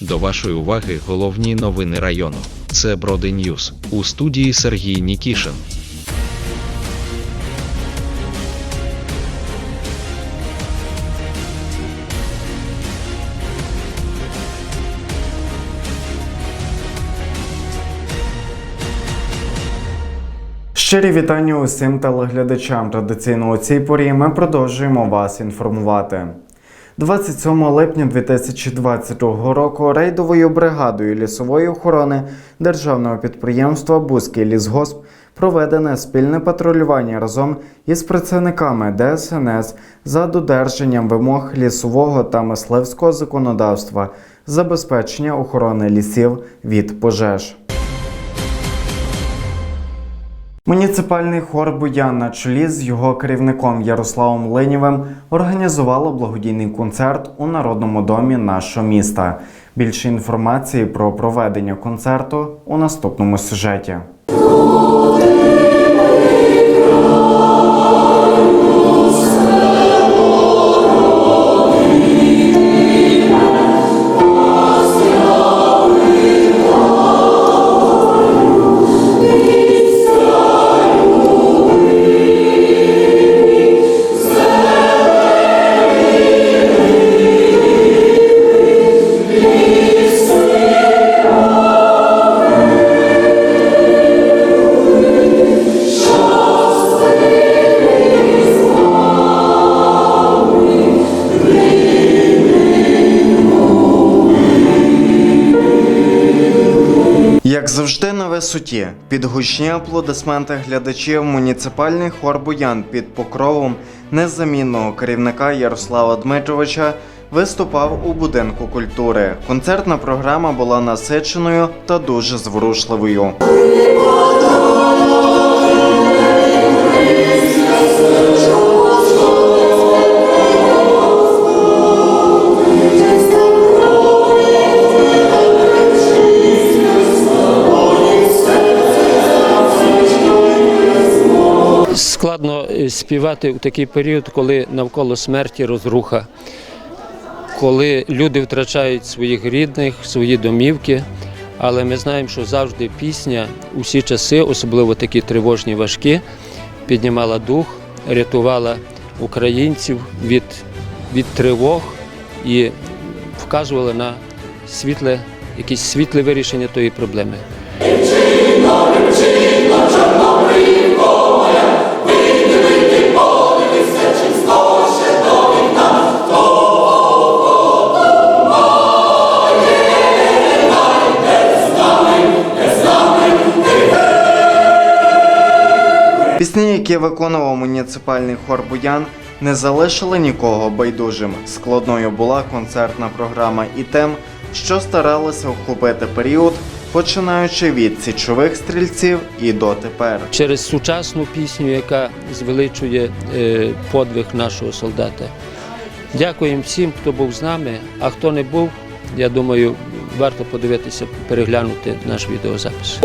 До вашої уваги головні новини району. Це Броди Ньюз у студії Сергій Нікішин. Щирі вітання усім телеглядачам. Традиційно у цій порі ми продовжуємо вас інформувати. 27 липня 2020 року рейдовою бригадою лісової охорони державного підприємства Бузький лісгосп проведене спільне патрулювання разом із працівниками ДСНС за додержанням вимог лісового та мисливського законодавства, забезпечення охорони лісів від пожеж. Муніципальний хор Буян на чолі з його керівником Ярославом Ленєвим організувало благодійний концерт у Народному домі нашого міста. Більше інформації про проведення концерту у наступному сюжеті. Висоті, під гучні аплодисменти глядачів муніципальний хор Буян під покровом незамінного керівника Ярослава Дмитровича виступав у будинку культури. Концертна програма була насиченою та дуже зворушливою. Складно е, співати у такий період, коли навколо смерті розруха, коли люди втрачають своїх рідних, свої домівки. Але ми знаємо, що завжди пісня усі часи, особливо такі тривожні, важкі, піднімала дух, рятувала українців від, від тривог і вказувала на світле, якісь світле вирішення тої проблеми. Пісні, які виконував муніципальний хор Буян, не залишили нікого байдужим. Складною була концертна програма і тем, що старалися охопити період, починаючи від січових стрільців і дотепер. через сучасну пісню, яка звеличує е, подвиг нашого солдата. Дякуємо всім, хто був з нами, а хто не був, я думаю, варто подивитися, переглянути наш відеозапис.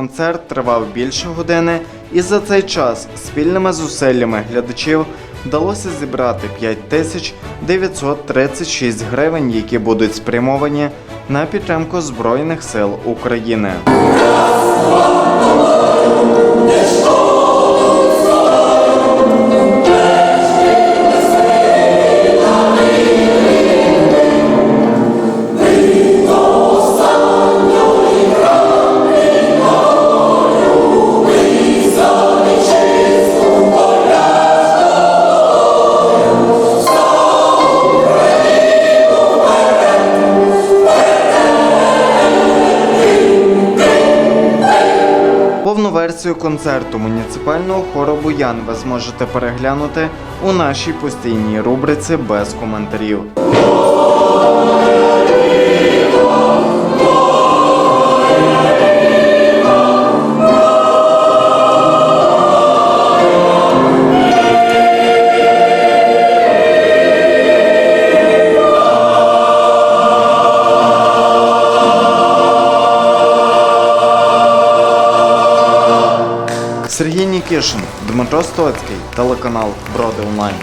Концерт тривав більше години, і за цей час спільними зусиллями глядачів вдалося зібрати 5936 гривень, які будуть спрямовані на підтримку Збройних сил України. Трансляцію концерту муніципального хору Буян ви зможете переглянути у нашій постійній рубриці без коментарів. Сергій Нікішин, Дмитро Стоцький, телеканал Броди Онлайн.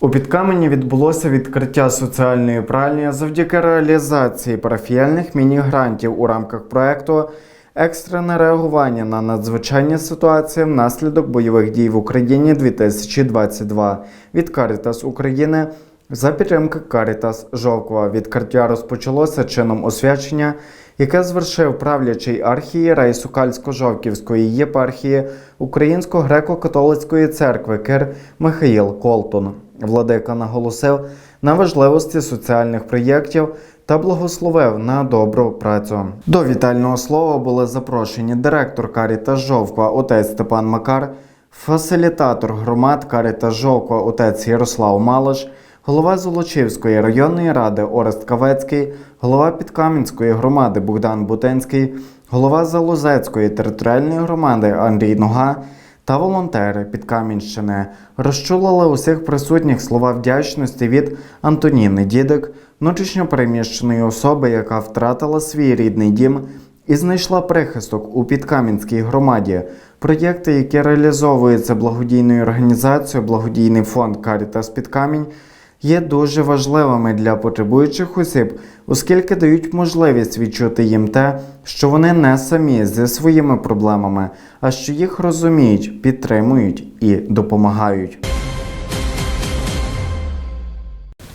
У Підкамені відбулося відкриття соціальної пральні завдяки реалізації парафіяльних міні-грантів у рамках проекту Екстрене реагування на надзвичайні ситуації внаслідок бойових дій в Україні 2022 від Caritas України за підтримки Caritas Жовкова. Відкриття розпочалося чином освячення, яке звершив правлячий архієрей Сукальсько-Жовківської єпархії Українсько греко-католицької церкви Кир Михаїл Колтон. Владика наголосив на важливості соціальних проєктів та благословив на добру працю. До вітального слова були запрошені директор Каріта Жовква, отець Степан Макар, фасилітатор громад Каріта Жовква, отець Ярослав Малаш, голова Золочівської районної ради Орест Кавецький, голова Підкам'янської громади Богдан Бутенський, голова Залозецької територіальної громади Андрій Нога та волонтери Підкам'янщини розчулили усіх присутніх слова вдячності від Антоніни Дідик, внутрішньо переміщеної особи, яка втратила свій рідний дім і знайшла прихисток у Підкам'янській громаді. Проєкти, які реалізовуються благодійною організацією Благодійний фонд Карітас Підкамінь, є дуже важливими для потребуючих осіб, оскільки дають можливість відчути їм те, що вони не самі зі своїми проблемами, а що їх розуміють, підтримують і допомагають.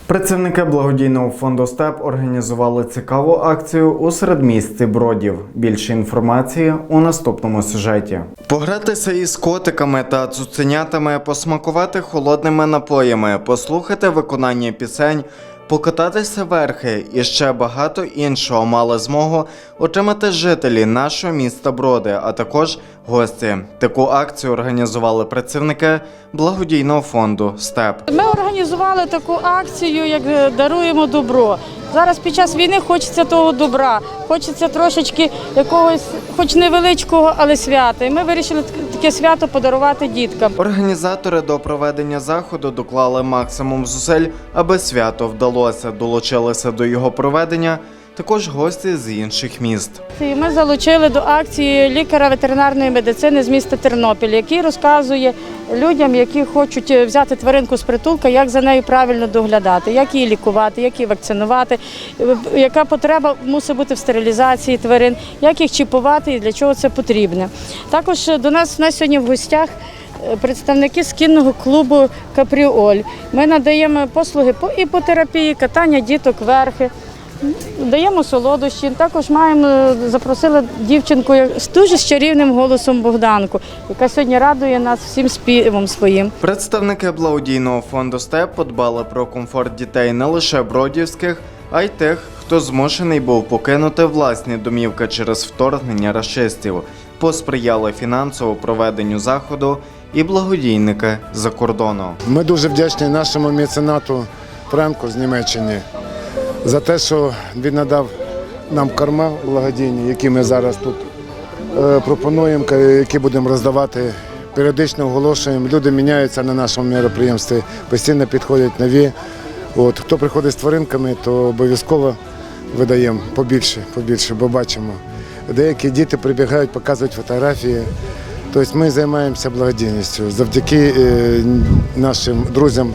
Працівники благодійного фонду СТЕП організували цікаву акцію у середмісті Бродів. Більше інформації у наступному сюжеті. Погратися із котиками та цуценятами, посмакувати холодними напоями, послухати виконання пісень, покататися верхи і ще багато іншого мали змогу отримати жителі нашого міста Броди, а також гості. Таку акцію організували працівники благодійного фонду СТЕП. Ми організували таку акцію, як даруємо добро. Зараз під час війни хочеться того добра, хочеться трошечки якогось, хоч невеличкого, але свята. І ми вирішили так- таке свято подарувати діткам. Організатори до проведення заходу доклали максимум зусиль, аби свято вдалося. Долучилися до його проведення також гості з інших міст. Ми залучили до акції лікаря ветеринарної медицини з міста Тернопіль, який розказує людям, які хочуть е, взяти тваринку з притулка, як за нею правильно доглядати, як її лікувати, як її вакцинувати, е, яка потреба мусить бути в стерилізації тварин, як їх чіпувати і для чого це потрібно. Також е, до нас у нас сьогодні в гостях. Представники з кінного клубу Капріоль. Ми надаємо послуги по іпотерапії, катання діток верхи. Даємо солодощі. Також маємо е, запросили дівчинку з дуже з чарівним голосом Богданку, яка сьогодні радує нас всім співом своїм. Представники благодійного фонду СТЕП подбали про комфорт дітей не лише бродівських, а й тих, хто змушений був покинути власні домівки через вторгнення рашистів. Посприяли фінансово проведенню заходу і благодійники за кордону. Ми дуже вдячні нашому меценату Френку з Німеччини за те, що він надав нам корма благодійні, які ми зараз тут е, пропонуємо, які будемо роздавати. Періодично оголошуємо. Люди міняються на нашому мероприємстві, постійно підходять нові. От, хто приходить з тваринками, то обов'язково видаємо побільше, побільше, бо бачимо. Деякі діти прибігають, показують фотографії. Тобто ми займаємося благодійністю завдяки е, нашим друзям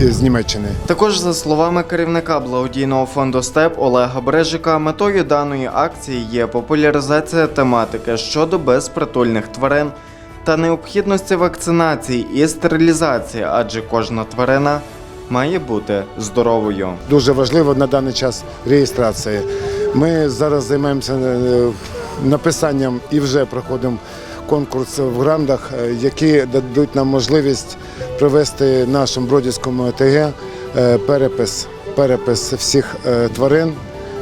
з Німеччини. Також за словами керівника благодійного фонду СТЕП Олега Брежика, метою даної акції є популяризація тематики щодо безпритульних тварин та необхідності вакцинації і стерилізації, адже кожна тварина має бути здоровою. Дуже важливо на даний час реєстрація. Ми зараз займаємося е, написанням і вже проходимо конкурс в грандах, е, які дадуть нам можливість провести нашому Бродівському ОТГ е, перепис перепис всіх е, тварин,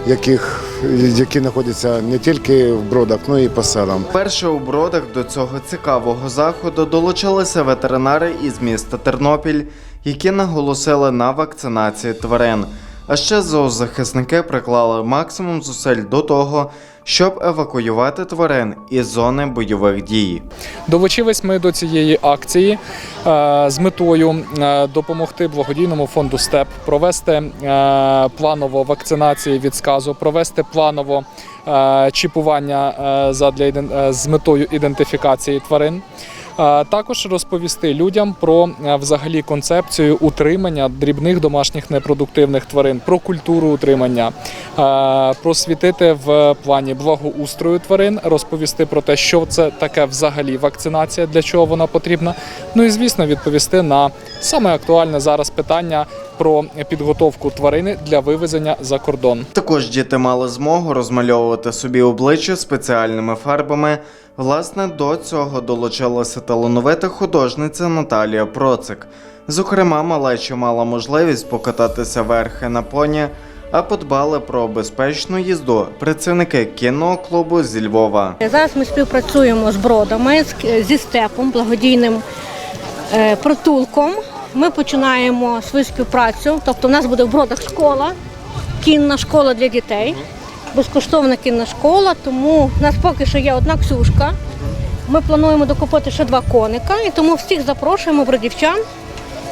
яких, які знаходяться не тільки в бродах, але і по селам. Перше у бродах до цього цікавого заходу долучилися ветеринари із міста Тернопіль, які наголосили на вакцинації тварин. А ще зоозахисники приклали максимум зусиль до того, щоб евакуювати тварин із зони бойових дій. Долучились ми до цієї акції е, з метою е, допомогти благодійному фонду СТЕП провести е, планово вакцинації від сказу, провести планово чіпування задля з метою ідентифікації тварин. Також розповісти людям про взагалі концепцію утримання дрібних домашніх непродуктивних тварин, про культуру утримання, просвітити в плані благоустрою тварин, розповісти про те, що це таке взагалі вакцинація, для чого вона потрібна. Ну і звісно, відповісти на саме актуальне зараз питання про підготовку тварини для вивезення за кордон. Також діти мали змогу розмальовувати собі обличчя спеціальними фарбами. Власне, до цього долучилася талановита художниця Наталія Процик. Зокрема, малеча мала можливість покататися верхи на поні, а подбали про безпечну їзду працівники кінного клубу зі Львова. Зараз ми співпрацюємо з бродами, зі степом, благодійним е, притулком. Ми починаємо свою співпрацю. Тобто, в нас буде в бродах школа, кінна школа для дітей, безкоштовна кінна школа. Тому в нас поки що є одна ксюшка. Ми плануємо докупити ще два коника, і тому всіх запрошуємо бродівчан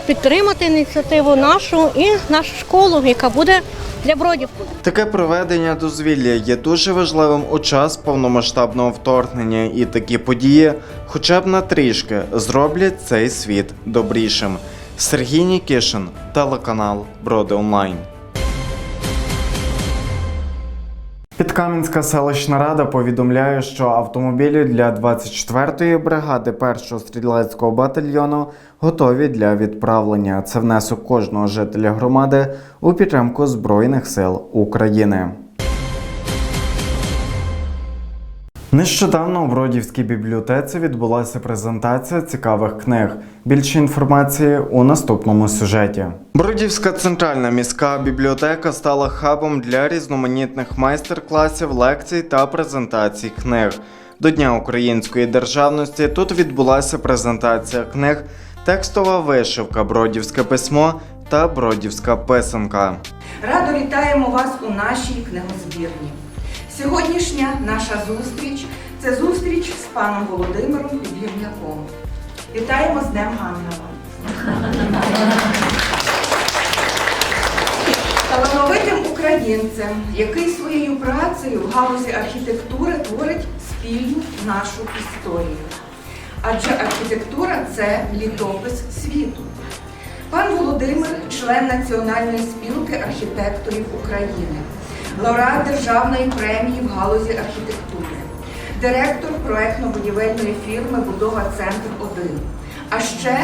підтримати ініціативу нашу і нашу школу, яка буде для бродів. Таке проведення дозвілля є дуже важливим у час повномасштабного вторгнення, і такі події, хоча б на трішки, зроблять цей світ добрішим. Сергій Нікішин, телеканал Броди Онлайн. Підкам'янська селищна рада повідомляє, що автомобілі для 24-ї бригади 1-го стрілецького батальйону готові для відправлення. Це внесок кожного жителя громади у підтримку Збройних сил України. Нещодавно у Бродівській бібліотеці відбулася презентація цікавих книг. Більше інформації у наступному сюжеті. Бродівська центральна міська бібліотека стала хабом для різноманітних майстер-класів, лекцій та презентацій книг. До Дня української державності тут відбулася презентація книг, текстова вишивка, бродівське письмо та бродівська писанка. Радо вітаємо вас у нашій книгозбірні. Сьогоднішня наша зустріч це зустріч з паном Володимиром Підгірняком. Вітаємо з Днем Ангела. Талановитим українцем, який своєю працею в галузі архітектури творить спільну нашу історію. Адже архітектура це літопис світу. Пан Володимир член Національної спілки архітекторів України, лауреат Державної премії в галузі архітектури, директор проектно-будівельної фірми Будова Центр 1, а ще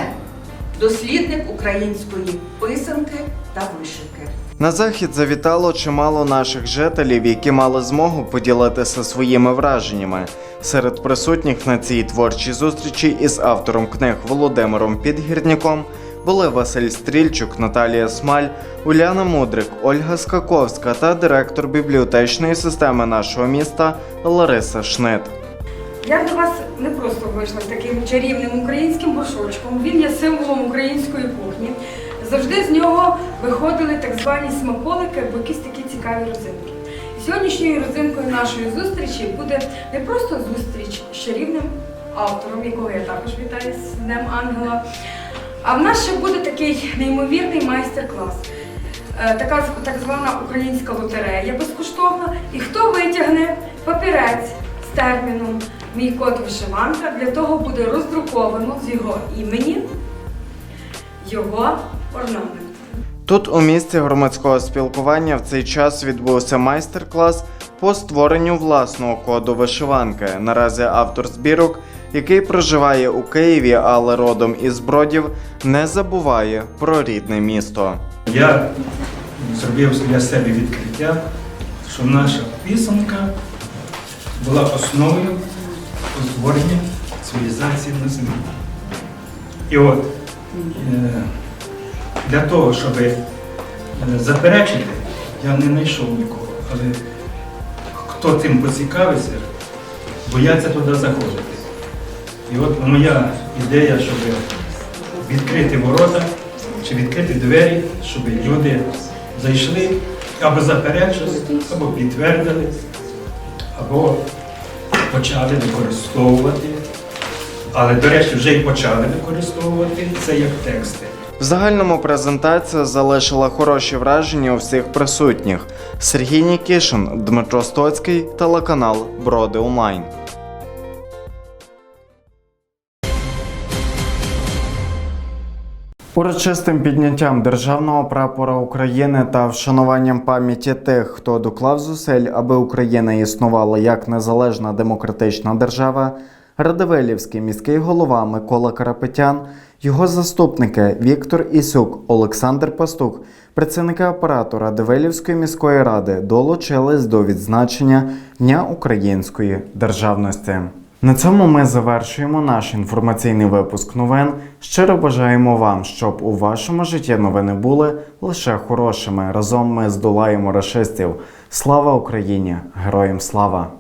дослідник української писанки та вишивки. На захід завітало чимало наших жителів, які мали змогу поділитися своїми враженнями. Серед присутніх на цій творчій зустрічі із автором книг Володимиром Підгірняком були Василь Стрільчук, Наталія Смаль, Уляна Мудрик, Ольга Скаковська та директор бібліотечної системи нашого міста Лариса Шнит. Я до вас не просто вийшла таким чарівним українським горшочком. Він є символом української кухні. Завжди з нього виходили так звані смаколики або якісь такі цікаві родзинки. І сьогоднішньою родзинкою нашої зустрічі буде не просто зустріч з чарівним автором, якого я також вітаю з Днем Ангела. А в нас ще буде такий неймовірний майстер-клас. Е, Така так звана українська лотерея безкоштовна. І хто витягне папірець з терміном Мій код вишиванка, для того буде роздруковано з його імені його орнамент. Тут у місці громадського спілкування в цей час відбувся майстер-клас по створенню власного коду вишиванки. Наразі автор збірок, який проживає у Києві, але родом із Бродів, не забуває про рідне місто. Я зробив для себе відкриття, що наша писанка була основою створення цивілізації на землі. І от е, для того, щоб е, заперечити я не знайшов нікого. Але хто цим поцікавиться, бояться туди заходити. І от моя ідея, щоб відкрити ворота чи відкрити двері, щоб люди зайшли або заперечили, або підтвердили, або почали використовувати. Але, до речі, вже й почали використовувати це як тексти. В загальному презентація залишила хороші враження у всіх присутніх. Сергій Нікішин, Дмитро Стоцький, телеканал Броди Онлайн. Урочистим підняттям державного прапора України та вшануванням пам'яті тих, хто доклав зусиль, аби Україна існувала як незалежна демократична держава, Радивилівський міський голова Микола Карапетян, його заступники Віктор Ісюк, Олександр Пастух, працівники апарату Радивилівської міської ради долучились до відзначення Дня української державності. На цьому ми завершуємо наш інформаційний випуск новин. Щиро бажаємо вам, щоб у вашому житті новини були лише хорошими. Разом ми здолаємо рашистів. Слава Україні! Героям слава!